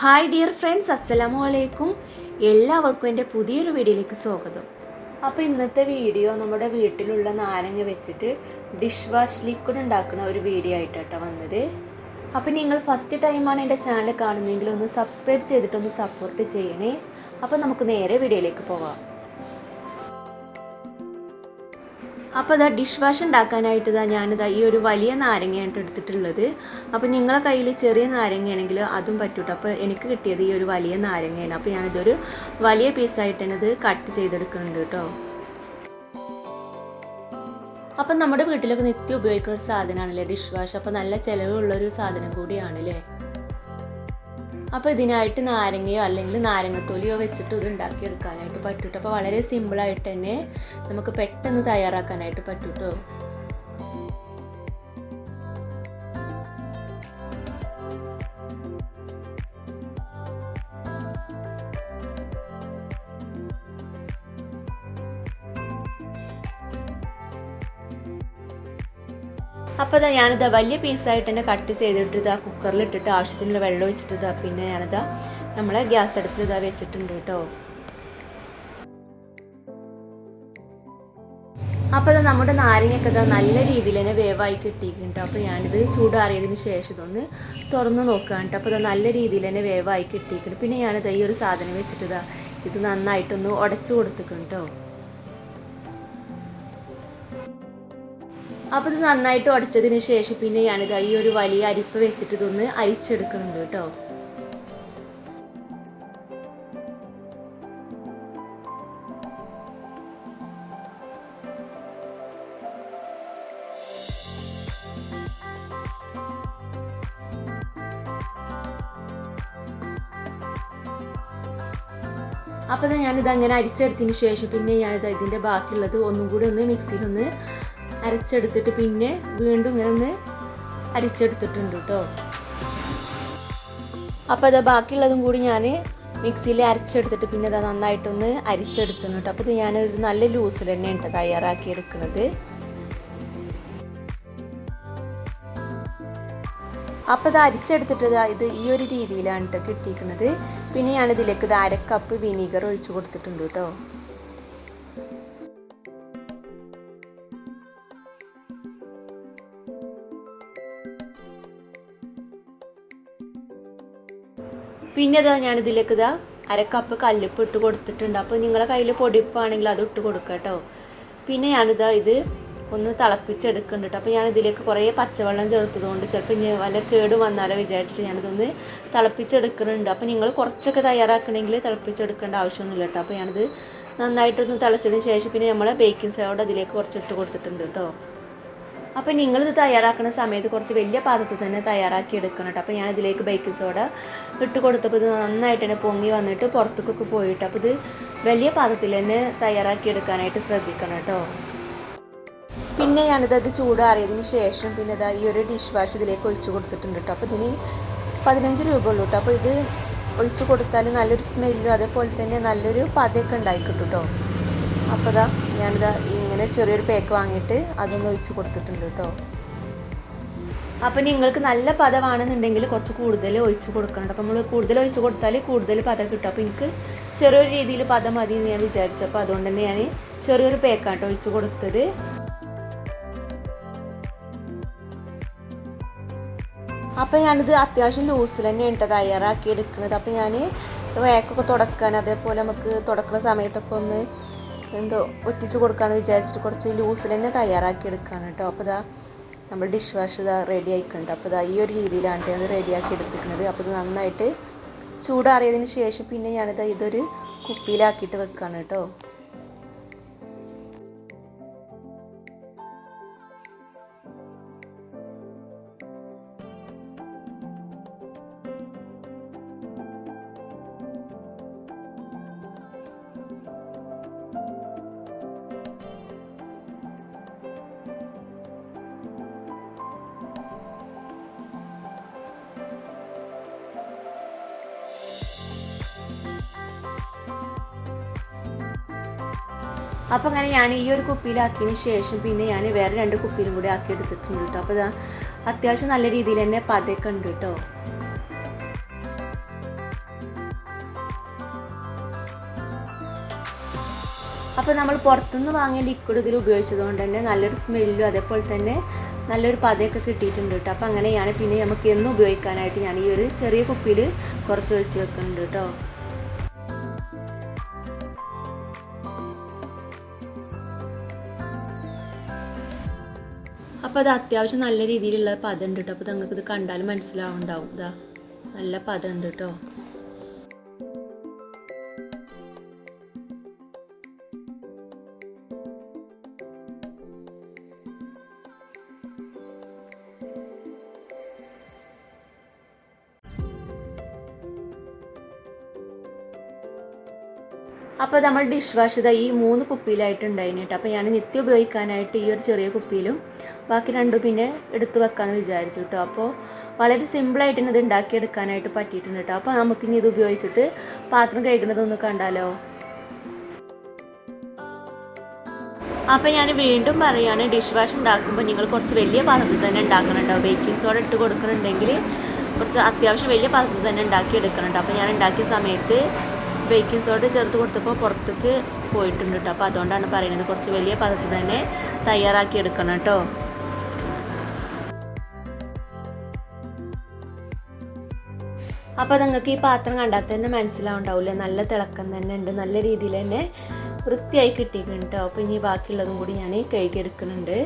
Hi dear friends അസ്സലാമു അലൈക്കും എല്ലാവർക്കും എന്റെ പുതിയൊരു വീഡിയോയിലേക്ക് സ്വാഗതം. അപ്പോൾ ഇന്നത്തെ വീഡിയോ നമ്മുടെ വീട്ടിലുള്ള നാരങ്ങ വെച്ചിട്ട് ഡിഷ് വാഷ് ലിക്വിഡ് ഉണ്ടാക്കുന്ന ഒരു വീഡിയോ ആയിട്ടാണ് വന്നത്. അപ്പോൾ നിങ്ങൾ ഫസ്റ്റ് ടൈമാണ് എന്റെ ചാനൽ കാണുന്നതെങ്കിൽ ഒന്ന് സബ്സ്ക്രൈബ് ചെയ്തിട്ടൊന്ന് സപ്പോർട്ട് ചെയ്യണേ. അപ്പോൾ നമുക്ക് നേരെ വീഡിയോയിലേക്ക് പോകാം അപ്പോൾ ഇതാ ഡിഷ് വാഷ് ഉണ്ടാക്കാനായിട്ട് ഇതാ ഞാനിതാ ഈ ഒരു വലിയ നാരങ്ങയാണ് എടുത്തിട്ടുള്ളത്. അപ്പോൾ നിങ്ങളെ കയ്യിൽ ചെറിയ നാരങ്ങയാണെങ്കിൽ അതും പറ്റൂട്ടോ. അപ്പോൾ എനിക്ക് കിട്ടിയത് ഈ ഒരു വലിയ നാരങ്ങയാണ്. അപ്പോൾ ഞാനിതൊരു വലിയ പീസായിട്ട് തന്നെ ഇത് കട്ട് ചെയ്തെടുക്കുന്നുണ്ട് കേട്ടോ. അപ്പം നമ്മുടെ വീട്ടിലൊക്കെ നിത്യം ഉപയോഗിക്കുന്ന ഒരു സാധനമാണല്ലേ ഡിഷ് വാഷ് അപ്പോൾ നല്ല ചിലവുള്ളൊരു സാധനം കൂടിയാണല്ലേ? അപ്പോൾ ഇതിനായിട്ട് നാരങ്ങയോ അല്ലെങ്കിൽ നാരങ്ങത്തൊലിയോ വെച്ചിട്ട് ഇത് ഉണ്ടാക്കിയെടുക്കാനായിട്ട് പറ്റൂട്ടോ അപ്പോൾ വളരെ സിമ്പിളായിട്ട് തന്നെ നമുക്ക് പെട്ടെന്ന് തയ്യാറാക്കാനായിട്ട് പറ്റൂട്ടോ അപ്പോൾ ഇതാ ഞാനിതാ വലിയ പീസായിട്ട് തന്നെ കട്ട് ചെയ്തിട്ട് ഇതാ കുക്കറിലിട്ടിട്ട് ആവശ്യത്തിനുള്ള വെള്ളം ഒഴിച്ചിട്ട് ഇതാ പിന്നെ ഞാനിതാ നമ്മളെ ഗ്യാസ് അടുത്ത് ഇതാ വെച്ചിട്ടുണ്ട് കേട്ടോ. അപ്പോൾ ഇത് നമ്മുടെ നാരങ്ങയൊക്കെ ഇതാ നല്ല രീതിയിൽ തന്നെ വേവായി കിട്ടിയിട്ടുണ്ട്. അപ്പോൾ ഞാനിത് ചൂടാറിയതിന് ശേഷം ഇതൊന്ന് തുറന്ന് നോക്കുകയാണ് അപ്പോൾ ഇത് നല്ല രീതിയിൽ തന്നെ വേവായി കിട്ടിയിട്ടുണ്ട്. പിന്നെ ഞാനിത് ഈ ഒരു സാധനം വെച്ചിട്ട് ഇതാ ഇത് നന്നായിട്ടൊന്ന് ഉടച്ചു കൊടുത്തിട്ടുണ്ട് അപ്പോൾ ഇത് നന്നായിട്ട് ഉടച്ചതിന് ശേഷം പിന്നെ ഞാനിത് ഈ ഒരു വലിയ അരിപ്പ് വെച്ചിട്ട് ഇതൊന്ന് അരിച്ചെടുക്കുന്നുണ്ട് കേട്ടോ. അപ്പോൾ ഞാനിത് അങ്ങനെ അരിച്ചെടുത്തതിന് ശേഷം പിന്നെ ഞാനിത് ഇതിന്റെ ബാക്കിയുള്ളത് ഒന്നും കൂടി ഒന്ന് മിക്സിയിലൊന്ന് അരച്ചെടുത്തിട്ട് പിന്നെ വീണ്ടും ഇങ്ങനെ ഒന്ന് അരിച്ചെടുത്തിട്ടുണ്ട് കേട്ടോ. അപ്പോൾ അത് ബാക്കിയുള്ളതും കൂടി ഞാൻ മിക്സിയിൽ അരച്ചെടുത്തിട്ട് പിന്നെ അത് നന്നായിട്ടൊന്ന് അരിച്ചെടുത്തുന്നു കേട്ടോ. അപ്പോൾ ഇത് ഞാനൊരു നല്ല ലൂസിൽ തന്നെ ഉണ്ട് തയ്യാറാക്കി എടുക്കുന്നത് അപ്പോൾ ഇത് അരിച്ചെടുത്തിട്ട് ഇത് ഈ ഒരു രീതിയിലാണ് കേട്ടോ കിട്ടിയിരിക്കുന്നത്. പിന്നെ ഞാനിതിലേക്ക് ഇത് അര കപ്പ് വിനീഗർ ഒഴിച്ച് കൊടുത്തിട്ടുണ്ട് കേട്ടോ. പിന്നെ ഇതാ ഞാനിതിലേക്ക് ഇതാ അരക്കപ്പ് കല്ലുപ്പ് ഇട്ട് കൊടുത്തിട്ടുണ്ട്. അപ്പോൾ നിങ്ങളെ കയ്യിൽ പൊടിപ്പാണെങ്കിൽ അത് ഇട്ട് കൊടുക്കുക കേട്ടോ. പിന്നെ ഞാനിതാ ഇത് ഒന്ന് തിളപ്പിച്ചെടുക്കുന്നുണ്ട് അപ്പോൾ ഞാൻ ഇതിലേക്ക് കുറേ പച്ചവെള്ളം ചേർത്തതുകൊണ്ട് ചിലപ്പോൾ ഇനി വല്ല കേട് വന്നാലോ വിചാരിച്ചിട്ട് ഞാനിതൊന്ന് തിളപ്പിച്ചെടുക്കുന്നുണ്ട്. അപ്പോൾ നിങ്ങൾ കുറച്ചൊക്കെ തയ്യാറാക്കണമെങ്കിൽ തിളപ്പിച്ചെടുക്കേണ്ട ആവശ്യമൊന്നുമില്ല കേട്ടോ. അപ്പോൾ ഞാനിത് നന്നായിട്ടൊന്ന് തിളച്ചതിന് ശേഷം പിന്നെ നമ്മളെ ബേക്കിംഗ് സോഡ അതിലേക്ക് കുറച്ച് ഇട്ട് കൊടുത്തിട്ടുണ്ട് കേട്ടോ. അപ്പോൾ നിങ്ങളിത് തയ്യാറാക്കുന്ന സമയത്ത് കുറച്ച് വലിയ പാത്രത്തിൽ തന്നെ തയ്യാറാക്കി എടുക്കണം കേട്ടോ അപ്പോൾ ഞാൻ ഇതിലേക്ക് ബേക്കിംഗ് സോഡ ഇട്ട് കൊടുത്തപ്പോൾ ഇത് നന്നായിട്ട് തന്നെ പൊങ്ങി വന്നിട്ട് പുറത്തേക്കൊക്കെ പോയിട്ട് അപ്പോൾ ഇത് വലിയ പാത്രത്തിൽ തന്നെ തയ്യാറാക്കി എടുക്കാനായിട്ട് ശ്രദ്ധിക്കണം കേട്ടോ പിന്നെ ഞാനിത് അത് ചൂടാറിയതിന് ശേഷം പിന്നെ ഇതാ ഈ ഒരു ഡിഷ് വാഷ് ഇതിലേക്ക് ഒഴിച്ച് കൊടുത്തിട്ടുണ്ട് കേട്ടോ അപ്പോൾ ഇതിന് പതിനഞ്ച് രൂപ ഉള്ളൂ കേട്ടോ അപ്പോൾ ഇത് ഒഴിച്ച് കൊടുത്താൽ നല്ലൊരു സ്മെല്ലും അതേപോലെ തന്നെ നല്ലൊരു പതയൊക്കെ ഉണ്ടായി കിട്ടും കേട്ടോ അപ്പോൾ ഇതാ ഞാനിതാ ഇങ്ങനെ ചെറിയൊരു പേക്ക് വാങ്ങിയിട്ട് അതൊന്ന് ഒഴിച്ച് കൊടുത്തിട്ടുണ്ട് കേട്ടോ. അപ്പോൾ നിങ്ങൾക്ക് നല്ല പദമാണെന്നുണ്ടെങ്കിൽ കുറച്ച് കൂടുതൽ ഒഴിച്ച് കൊടുക്കണം. അപ്പോൾ നമ്മൾ കൂടുതൽ ഒഴിച്ച് കൊടുത്താൽ കൂടുതൽ പദം കിട്ടും. അപ്പോൾ എനിക്ക് ചെറിയൊരു രീതിയിൽ പദം മതി എന്ന് ഞാൻ വിചാരിച്ചു. അപ്പോൾ അതുകൊണ്ട് തന്നെ ഞാൻ ചെറിയൊരു പേക്കാട്ടോ ഒഴിച്ച് കൊടുത്തത്. അപ്പോൾ ഞാനിത് അത്യാവശ്യം ലൂസിൽ തന്നെയാണ് കേട്ടോ തയ്യാറാക്കി എടുക്കുന്നത് അപ്പോൾ ഞാൻ വേക്കൊക്കെ തുടക്കാൻ അതേപോലെ നമുക്ക് തുടക്കുന്ന സമയത്തൊക്കെ ഒന്ന് എന്തോ ഒറ്റിച്ച് കൊടുക്കാമെന്ന് വിചാരിച്ചിട്ട് കുറച്ച് ലൂസിൽ തന്നെ തയ്യാറാക്കി എടുക്കുകയാണ് കേട്ടോ. അപ്പോൾ ഇതാ നമ്മൾ ഡിഷ് വാഷ് ഇതാ റെഡി ആയിക്കുന്നുണ്ട് അപ്പോൾ ഇതാ ഈ ഒരു രീതിയിലാണ് അത് റെഡിയാക്കി എടുത്തിരിക്കുന്നത്. അപ്പോൾ ഇത് നന്നായിട്ട് ചൂടാറിയതിന് ശേഷം പിന്നെ ഞാനിത് ഇതൊരു കുപ്പിയിലാക്കിയിട്ട് വെക്കുകയാണ് കേട്ടോ. അപ്പോൾ അങ്ങനെ ഞാൻ ഈ ഒരു കുപ്പിയിലാക്കിയതിന് ശേഷം പിന്നെ ഞാൻ വേറെ രണ്ട് കുപ്പിയിലും കൂടി ആക്കി എടുത്തിട്ടുണ്ട് കേട്ടോ. അപ്പോൾ ഇതാ അത്യാവശ്യം നല്ല രീതിയിൽ തന്നെ പതയൊക്കെ ഉണ്ട് കേട്ടോ. അപ്പോൾ നമ്മൾ പുറത്തുനിന്ന് വാങ്ങിയ ലിക്വിഡ് ഇതിൽ ഉപയോഗിച്ചതുകൊണ്ട് തന്നെ നല്ലൊരു സ്മെല്ലും അതേപോലെ തന്നെ നല്ലൊരു പതയൊക്കെ കിട്ടിയിട്ടുണ്ട് കേട്ടോ. അപ്പോൾ അങ്ങനെ ഞാൻ പിന്നെ നമുക്ക് എന്നും ഉപയോഗിക്കാനായിട്ട് ഞാൻ ഈ ഒരു ചെറിയ കുപ്പിയിൽ കുറച്ച് ഒഴിച്ച് വെക്കുന്നുണ്ട് കേട്ടോ. അപ്പോൾ അത് അത്യാവശ്യം നല്ല രീതിയിലുള്ള പദം ഉണ്ട് കേട്ടോ അപ്പോൾ നിങ്ങൾക്ക് ഇത് കണ്ടാൽ മനസ്സിലാവുണ്ടാവും. ഇതാ നല്ല പദം ഉണ്ട് കേട്ടോ അപ്പോൾ നമ്മൾ ഡിഷ് വാഷ് ഇതാ ഈ മൂന്ന് കുപ്പിയിലായിട്ട് കേട്ടോ അപ്പോൾ ഞാൻ നിത്യം ഉപയോഗിക്കാനായിട്ട് ഈ ഒരു ചെറിയ കുപ്പിയിലും ബാക്കി രണ്ടും പിന്നെ എടുത്തു വെക്കാമെന്ന് വിചാരിച്ചു കേട്ടോ അപ്പോൾ വളരെ സിമ്പിളായിട്ട് ഇത് ഉണ്ടാക്കിയെടുക്കാനായിട്ട് പറ്റിയിട്ടുണ്ട് കേട്ടോ അപ്പോൾ നമുക്കിനി ഇത് ഉപയോഗിച്ചിട്ട് പാത്രം കഴിക്കുന്നതൊന്ന് കണ്ടാലോ? അപ്പോൾ ഞാൻ വീണ്ടും പറയുകയാണ് ഡിഷ് വാഷ് ഉണ്ടാക്കുമ്പോൾ നിങ്ങൾ കുറച്ച് വലിയ പാത്രത്തിൽ തന്നെ ഉണ്ടാക്കുന്നുണ്ടോ ബേക്കിംഗ് സോഡ ഇട്ട് കൊടുക്കുന്നുണ്ടെങ്കിൽ കുറച്ച് അത്യാവശ്യം വലിയ പാത്രത്തിൽ തന്നെ ഉണ്ടാക്കി എടുക്കുന്നുണ്ട് അപ്പോൾ ഞാൻ ഉണ്ടാക്കിയ സമയത്ത് ബേക്കിംഗ് സോഡ ചേർത്ത് കൊടുത്തപ്പോൾ പുറത്തേക്ക് പോയിട്ടുണ്ട് കേട്ടോ അപ്പോൾ അതുകൊണ്ടാണ് പറയുന്നത് കുറച്ച് വലിയ പദത്തിൽ തന്നെ തയ്യാറാക്കി എടുക്കണം കേട്ടോ അപ്പോൾ നിങ്ങൾക്ക് ഈ പാത്രം കണ്ടാൽ തന്നെ മനസ്സിലാവുണ്ടാവില്ലേ? നല്ല തിളക്കം തന്നെ ഉണ്ട്. നല്ല രീതിയിൽ തന്നെ വൃത്തിയായി കിട്ടിയിട്ടുണ്ട് കേട്ടോ അപ്പോൾ ഇനി ബാക്കിയുള്ളതും കൂടി ഞാൻ കഴുകിയെടുക്കുന്നുണ്ട്.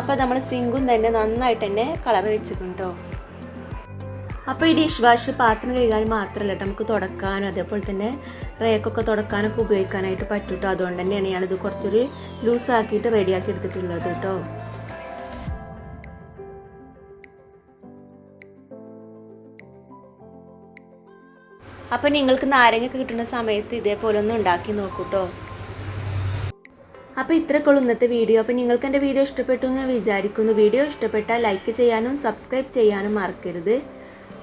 അപ്പോൾ നമ്മൾ സിങ്കും തന്നെ നന്നായിട്ട് തന്നെ കളർ വെച്ചിട്ടുണ്ട് അപ്പോൾ ഈ ഡിഷ് വാഷ് പാത്രം കഴുകാൻ മാത്രമല്ല നമുക്ക് തുടക്കാനും അതേപോലെ തന്നെ റേക്കൊക്കെ തുടക്കാനൊക്കെ ഉപയോഗിക്കാനായിട്ട് പറ്റും കേട്ടോ അതുകൊണ്ട് തന്നെയാണ് ഞാനിത് കുറച്ചൊരു ലൂസാക്കിയിട്ട് റെഡിയാക്കി എടുത്തിട്ടുള്ളത് കേട്ടോ അപ്പോൾ നിങ്ങൾക്ക് നാരങ്ങ കിട്ടുന്ന സമയത്ത് ഇതേപോലെ ഒന്ന് ഉണ്ടാക്കി നോക്കൂ കേട്ടോ അപ്പോൾ ഇത്രയൊക്കെയുള്ളൂ ഇന്നത്തെ വീഡിയോ. അപ്പോൾ നിങ്ങൾക്ക് എന്റെ വീഡിയോ ഇഷ്ടപ്പെട്ടു എന്ന് ഞാൻ വിചാരിക്കുന്നു. വീഡിയോ ഇഷ്ടപ്പെട്ടാൽ ലൈക്ക് ചെയ്യാനും സബ്സ്ക്രൈബ് ചെയ്യാനും മറക്കരുത്.